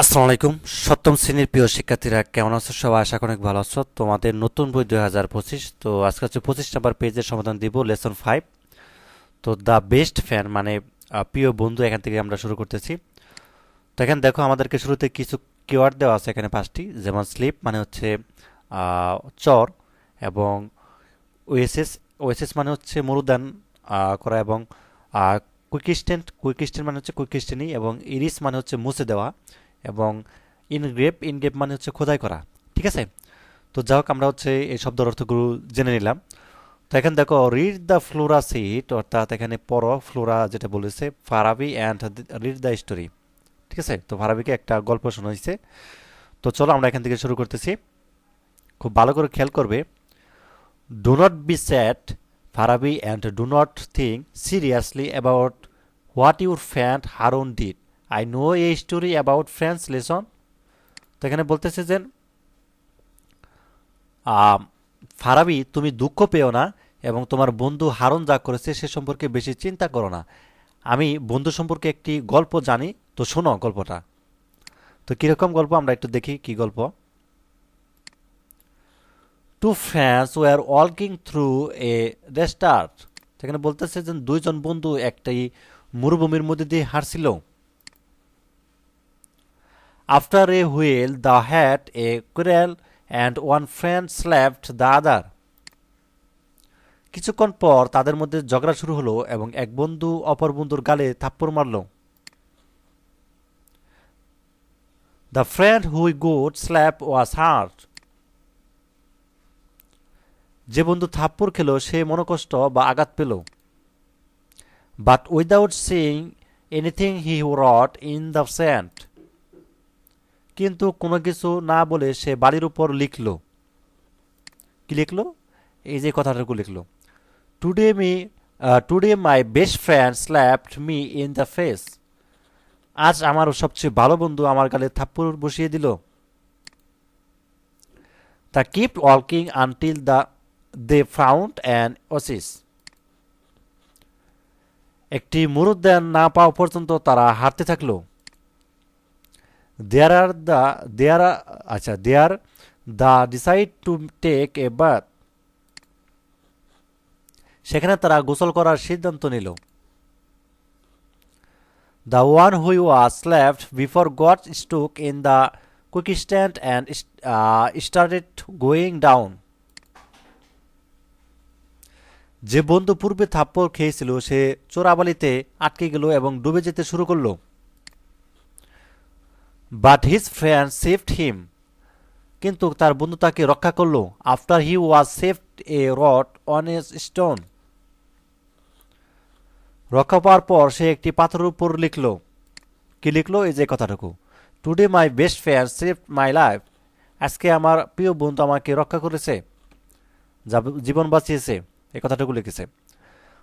আসসালামু আলাইকুম। সপ্তম শ্রেণির প্রিয় শিক্ষার্থীরা, কেমন আছো সবাই? আশা অনেক ভালো আছো। তোমাদের নতুন বই দুই পঁচিশ, তো আজকে হচ্ছে পঁচিশ নাম্বার পেজের সমাধান দিব, লেসন ফাইভ। তো দ্য বেস্ট ফ্যান মানে প্রিয় বন্ধু, এখান থেকে আমরা শুরু করতেছি। তো এখানে দেখো, আমাদেরকে শুরুতে কিছু কিওয়ার্ড দেওয়া আছে এখানে পাঁচটি, যেমন স্লিপ মানে হচ্ছে চর, এবং ওএসএস ওএসএস মানে হচ্ছে মরুদান করা এবং কুইকিস্টেন্ট কুইকিস্টেন্ট মানে হচ্ছে কুইকিস্টেনি এবং ইরিস মানে হচ্ছে মুছে দেওয়া। এবং ইনগ্রেপ ইনগ্রেপ মানে হচ্ছে খোদাই করা, ঠিক আছে? তো যাই হোক আমরা হচ্ছে এই শব্দের অর্থগুলো জেনে নিলাম। তো এখানে দেখো রিড দ্য ফ্লোরা সিট অর্থাৎ এখানে পড় ফ্লোরা যেটা বলেছে, Farabi and read the story ঠিক আছে? তো ফারাবিকে একটা গল্প শোনাইছে। তো চলো আমরা এখান থেকে শুরু করতেছি। খুব ভালো করে খেয়াল করবে। Do not be sad Farabi and do not think seriously about what your friend Harun did I know a story about friends lesson তো এখানে বলতেছে যে ফারাবি, তুমি দুঃখ পেও না এবং তোমার বন্ধু হারুন যা করেছে সে সম্পর্কে বেশি চিন্তা করো না। আমি বন্ধু সম্পর্কে একটি গল্প জানি, তো শোনো গল্পটা। তো কীরকম গল্প? আমরা একটু দেখি কি গল্প। Two friends were working through a desert সেখানে বলতেছে যে, দুইজন বন্ধু একটাই মরুভূমির মধ্যে দিয়ে হারছিল After a while, they had a quarrel and one friend slapped the other. কিছুক্ষণ পর তাদের মধ্যে ঝগড়া শুরু হলো এবং এক বন্ধু অপর বন্ধুর গালে থাপ্পড় মারল। The friend who got slap was hurt যে বন্ধু থাপ্পড় খেলো সে মনোকষ্ট বা আঘাত পেল। But without saying anything he wrote in the sand কিন্তু কোনো কিছু না বলে সে বাড়ির উপর লিখল। কি লিখলো? এই যে কথাটুকু লিখলো। Today me today my best friend slapped me in the face আজ আমার সবচেয়ে ভালো বন্ধু আমার গালে থাপ্পড় বসিয়ে দিল। They keep working until the they found an oasis একটি মুরুদ্যান না পাওয়া পর্যন্ত তারা হাঁটতে থাকল। দেয়ার আর দা দেয়ার আচ্ছা there they decide to take a bath সেখানে তারা গোসল করার সিদ্ধান্ত নিল। The one who was left before got stuck in the quicksand and started going down যে বন্ধু পূর্বে থাপ্পর খেয়েছিল, সে চোরাবালিতে আটকে গেল এবং ডুবে যেতে শুরু করল। But his friend saved him কিন্তু তার বন্ধু তাকে রক্ষা করল after he was saved a wrote on a stone রক্ষা পাওয়ার পর সে একটি পাথরের উপর লিখল। কি লিখলো? এই যে কথাটুকু। Today my best friend saved my life আজকে আমার প্রিয় বন্ধু আমাকে রক্ষা করেছে। জীবন বাঁচিয়েছে। এই কথাটুকু লিখেছে।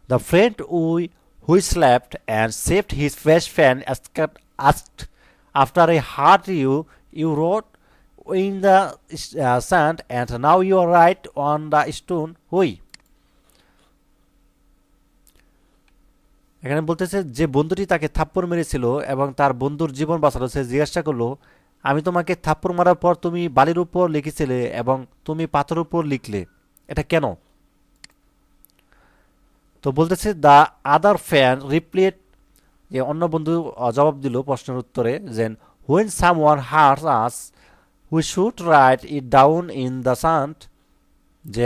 The friend we who slapped and saved his best friend asked after I hurt you, you wrote in the uh, sand, and now you right on the stone. Why এখানে বলতেছে যে বন্ধুটি তাকে থাপ্পড় মেরেছিল এবং তার বন্ধুর জীবন বাঁচালো। সে জিজ্ঞাসা করল আমি তোমাকে থাপ্পড় মারার পর তুমি বালির উপর লিখেছিলে এবং তুমি পাথর উপর লিখলে। এটা কেন? তো বলতেছে দ্য আদার ফ্যান রিপ্লেট যে অন্য বন্ধু জবাব দিল প্রশ্নের উত্তরে যে when someone hurts us we should write it down in the sand যে,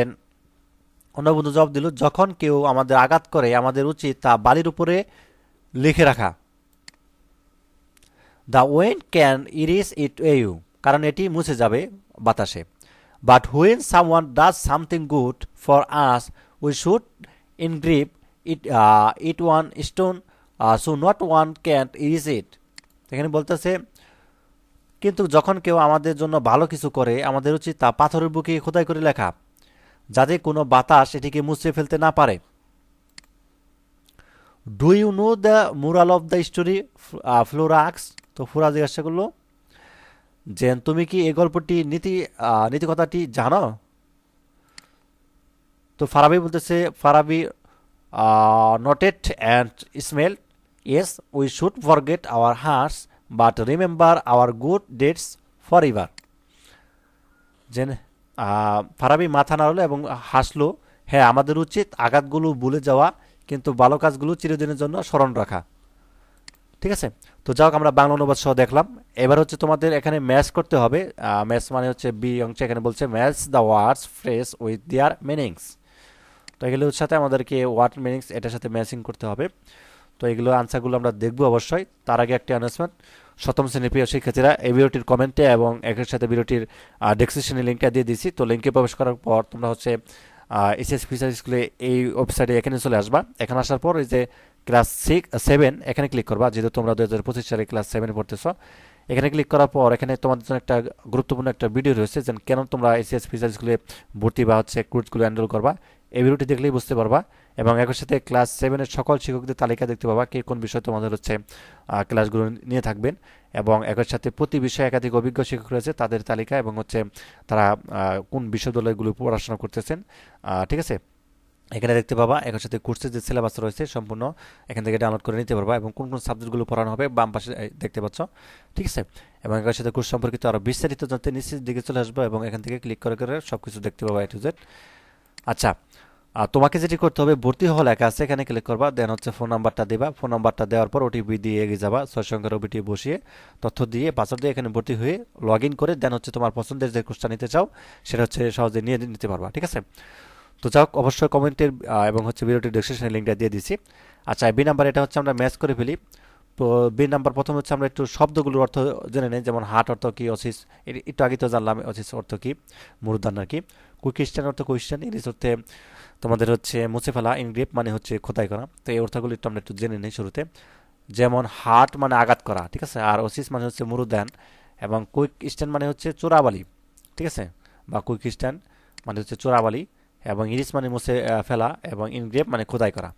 অন্য বন্ধু জবাব দিল, যখন কেউ আমাদের আঘাত করে, আমাদের উচিত তা বালির উপরে লিখে রাখা। The wind can erase it you কারণ এটি মুছে যাবে বাতাসে। But when someone does something good for us we should engrave it it on stone so not one can erase it এখানে বলতেছে, কিন্তু যখন কেউ আমাদের জন্য ভালো কিছু করে, আমাদের উচিত তা পাথরের বুকে খোদাই করে লেখা, যাতে কোনো বাতাস এটিকে মুছে ফেলতে না পারে। Do you know the moral of the story Flora asks তো ফুরা জিজ্ঞাসা করল যে তুমি কি এই গল্পটি নীতি নীতিকথাটি জানো? তো ফারাবি বলতেছে, Farabi noted and smelled Yes, we should forget our hearts but remember our good deeds forever যে আহ, ফারাবি মাথা নাড়লো এবং হাসলো হ্যাঁ আমাদের উচিত আঘাতগুলো ভুলে যাওয়া কিন্তু ভালো কাজগুলো চিরদিনের জন্য স্মরণ রাখা। ঠিক আছে? তো যাও আমরা বাংলা অনুবাদ সহ দেখলাম। এবার হচ্ছে তোমাদের এখানে ম্যাচ করতে হবে। ম্যাচ মানে হচ্ছে বি অংশে এখানে বলছে match the words phrase with their meanings তো এগুলোর সাথে আমাদেরকে ওয়ার্ড মিনিংস এটার সাথে ম্যাচিং করতে হবে। তো এগুলো আনসারগুলো আমরা দেখব অবশ্যই। তার আগে একটি অ্যানাউন্সমেন্ট সপ্তম শ্রেণির প্রিয় শিক্ষার্থীরা, এই ভিডিওটির কমেন্টে এবং একের সাথে ভিডিওটির ডেসক্রিপশনে লিঙ্কটা দিয়ে দিচ্ছি তো লিঙ্কে প্রবেশ করার পর তোমরা হচ্ছে এসএস ফিচার স্কুলে এই ওয়েবসাইটে এখানে চলে আসবা। এখানে আসার পর এই যে ক্লাস সিক্স সেভেন এখানে ক্লিক করবা। যেহেতু তোমরা দু হাজার পঁচিশ সালে ক্লাস সেভেনে পড়তেছ, এখানে ক্লিক করার পর এখানে তোমাদের জন্য একটা গুরুত্বপূর্ণ একটা ভিডিও রয়েছে যে কেন তোমরা এসএস ফিচার স্কুলে ভর্তি বা হচ্ছে কোর্সগুলো হ্যান্ডেল করবা। এই ভিডিওটি দেখলেই বুঝতে পারবা এবং একই সাথে ক্লাস সেভেনের সকল শিক্ষকদের তালিকা দেখতে পাবা কে কোন বিষয় তোমাদের হচ্ছে ক্লাসগুলো নিয়ে থাকবেন। এবং একই সাথে প্রতি বিষয়ে একাধিক অভিজ্ঞ শিক্ষক রয়েছে, তাদের তালিকা এবং হচ্ছে তারা কোন বিশ্ববিদ্যালয়গুলো পড়াশোনা করতেছেন। ঠিক আছে? এখানে দেখতে পাবা একই সাথে কোর্সের যে সিলেবাস রয়েছে সম্পূর্ণ, এখান থেকে ডাউনলোড করে নিতে পারবা এবং কোন কোন সাবজেক্টগুলো পড়ানো হবে বাম পাশে দেখতে পাচ্ছ। ঠিক আছে? এবং একই সাথে কোর্স সম্পর্কিত আরও বিস্তারিত জানতে নিচের দিকে চলে আসব এবং এখান থেকে ক্লিক করে করে সব কিছু দেখতে পাবা এ টু জেড আচ্ছা আর তোমাকে যেটি করতে হবে, ভর্তি হওয়া লেখা আছে, এখানে ক্লিক করবা দেন হচ্ছে ফোন নাম্বারটা দিবা। ফোন নাম্বারটা দেওয়ার পর ওটিপি দিয়ে এগিয়ে যাবা, ছয় সংখ্যার ওটিপি বসিয়ে তথ্য দিয়ে পাসওয়ার্ড দিয়ে এখানে ভর্তি হয়ে লগ করে দেন হচ্ছে তোমার পছন্দের যে কোর্সটা নিতে চাও, সেটা হচ্ছে সহজে নিয়ে নিতে পারবা, ঠিক আছে? তো যাও অবশ্যই কমেন্টের এবং হচ্ছে ভিডিওটির ডিসক্রিপশনে লিঙ্কটা দিয়ে দিছি। আচ্ছা বি নাম্বার এটা হচ্ছে আমরা ম্যাচ করে ফেলি। তো বি নাম্বার প্রথম হচ্ছে আমরা একটু শব্দগুলোর অর্থ জেনে নেই, যেমন হাট অর্থ কি, অসিস একটু আগে তো জানলাম, অসিস অর্থ কি মুরুদান আর কি কুইকিস্টান অর্থ কোয়েশ্চেন ইংলিশ অর্থে তোমাদের হচ্ছে মুছে ফেলা ইনগ্রেপ মানে হচ্ছে খোদাই করা। তো এই অর্থগুলো একটু আমরা একটু জেনে নিই শুরুতে। যেমন হাট মানে আঘাত করা, ঠিক আছে? আর অসিস মানে হচ্ছে মুরুদান এবং কুইক স্ট্যান্ড মানে হচ্ছে চোরাবালি, ঠিক আছে? বা কুইক স্ট্যান্ড মানে হচ্ছে চোরাবালি এবং ইরিস মানে মুছে ফেলা এবং ইনগ্রেপ মানে খোদাই করা।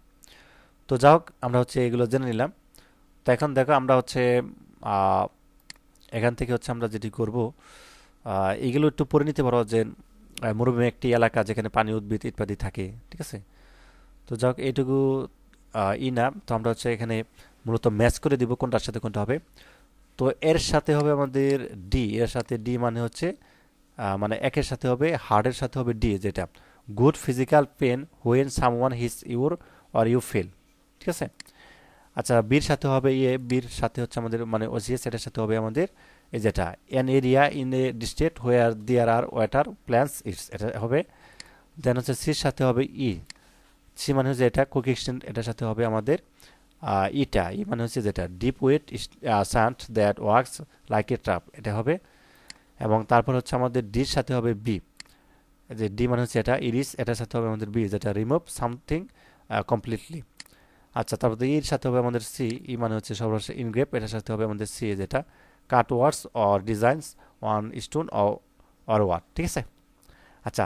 তো যাই হোক, আমরা হচ্ছে এগুলো জেনে নিলাম। তো এখন দেখো আমরা হচ্ছে এখান থেকে হচ্ছে আমরা যেটি করব এগুলো একটু পড়ে নিতে পারো যে মরুভূমি একটি এলাকা যেখানে পানি উদ্ভিদ ইত্যাদি থাকে, ঠিক আছে? তো যাই হোক এইটুকু ই না। তো আমরা হচ্ছে এখানে মূলত ম্যাচ করে দিব কোনটার সাথে কোনটা হবে। তো এর সাথে হবে আমাদের ডি। এর সাথে ডি মানে হচ্ছে মানে একের সাথে হবে, হার্টের সাথে হবে ডি যেটা। Good physical pain when someone hits your or you feel, ঠিক আছে? আচ্ছা বীর সাথে হবে ইয়ে বীর সাথে হচ্ছে আমাদের মানে ওসিএস এটার সাথে হবে আমাদের এই যেটা an area in a district where there are water plants it's এটা হবে। দেন হচ্ছে সির সাথে হবে ই সি মানে হচ্ছে এটা কুক এক্সটেন্ট এটার সাথে হবে আমাদের। ইটা, ই মানে হচ্ছে যেটা deep wet sand that works like a trap এটা হবে। এবং তারপর হচ্ছে আমাদের ডির সাথে হবে বি যে ডি মানে হচ্ছে এটা ইরিস এটার সাথে হবে আমাদের বি যেটা রিমুভ সামথিং কমপ্লিটলি আচ্ছা তারপর এর সাথে হবে আমাদের সি ই মানে হচ্ছে সর্বশেষ ইনগ্রেপ, এটার সাথে হবে আমাদের সি যেটা। Cut words or designs on stone or what ঠিক আছে? আচ্ছা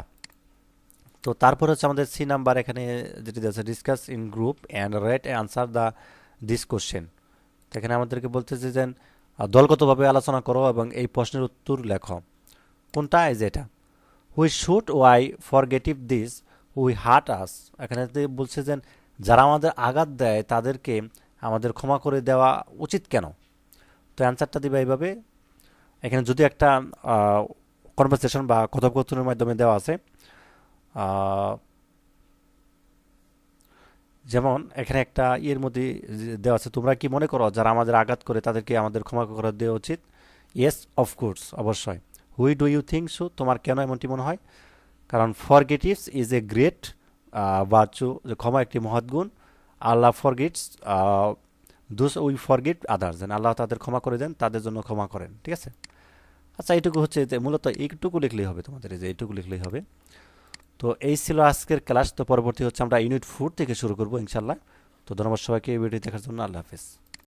তো তারপর হচ্ছে আমাদের সি নাম্বার এখানে যেটি আছে discuss in group and write answer the this question তো এখানে আমাদেরকে বলতেছে যে, দলগতভাবে আলোচনা করো এবং এই প্রশ্নের উত্তর লেখো। কোনটা? এই যে এটা। Why should we for forgive this we hurt us এখানে বলছে যে যারা আমাদের আঘাত দেয়, তাদেরকে আমাদের ক্ষমা করে দেওয়া উচিত কেন? তো অ্যান্সারটা দিবে এইভাবে। এখানে যদি একটা কনভারসেশন বা কথোপকথনের মাধ্যমে দেওয়া আছে যেমন এখানে একটা ইয়ের মধ্যে দেওয়া আছে, তোমরা কি মনে করো যারা আমাদের আঘাত করে, তাদেরকে আমাদের ক্ষমা করে দেওয়া উচিত? ইয়েস অফকোর্স অবশ্যই। Why do you think so তোমার কেন এমনটি মনে হয়? কারণ ফরগেটিভস ইজ এ গ্রেট বার্চু যে ক্ষমা একটি মহৎ গুণ। আল্লাহ ফরগিটস দুস উই ফরগিট আদার্স দেন আল্লাহ তাদের ক্ষমা করে দেন, তাদের জন্য ক্ষমা করেন, ঠিক আছে? আচ্ছা এইটুকু হচ্ছে যে মূলত এইটুকু লিখলেই হবে তোমাদের, এই যে এইটুকু লিখলেই হবে। তো এই ছিল আজকের ক্লাস তো পরবর্তী হচ্ছে আমরা ইউনিট ফোর থেকে শুরু করব ইনশাল্লাহ তো ধন্যবাদ সবাইকে, এই ভিডিও দেখার জন্য আল্লাহ হাফিজ।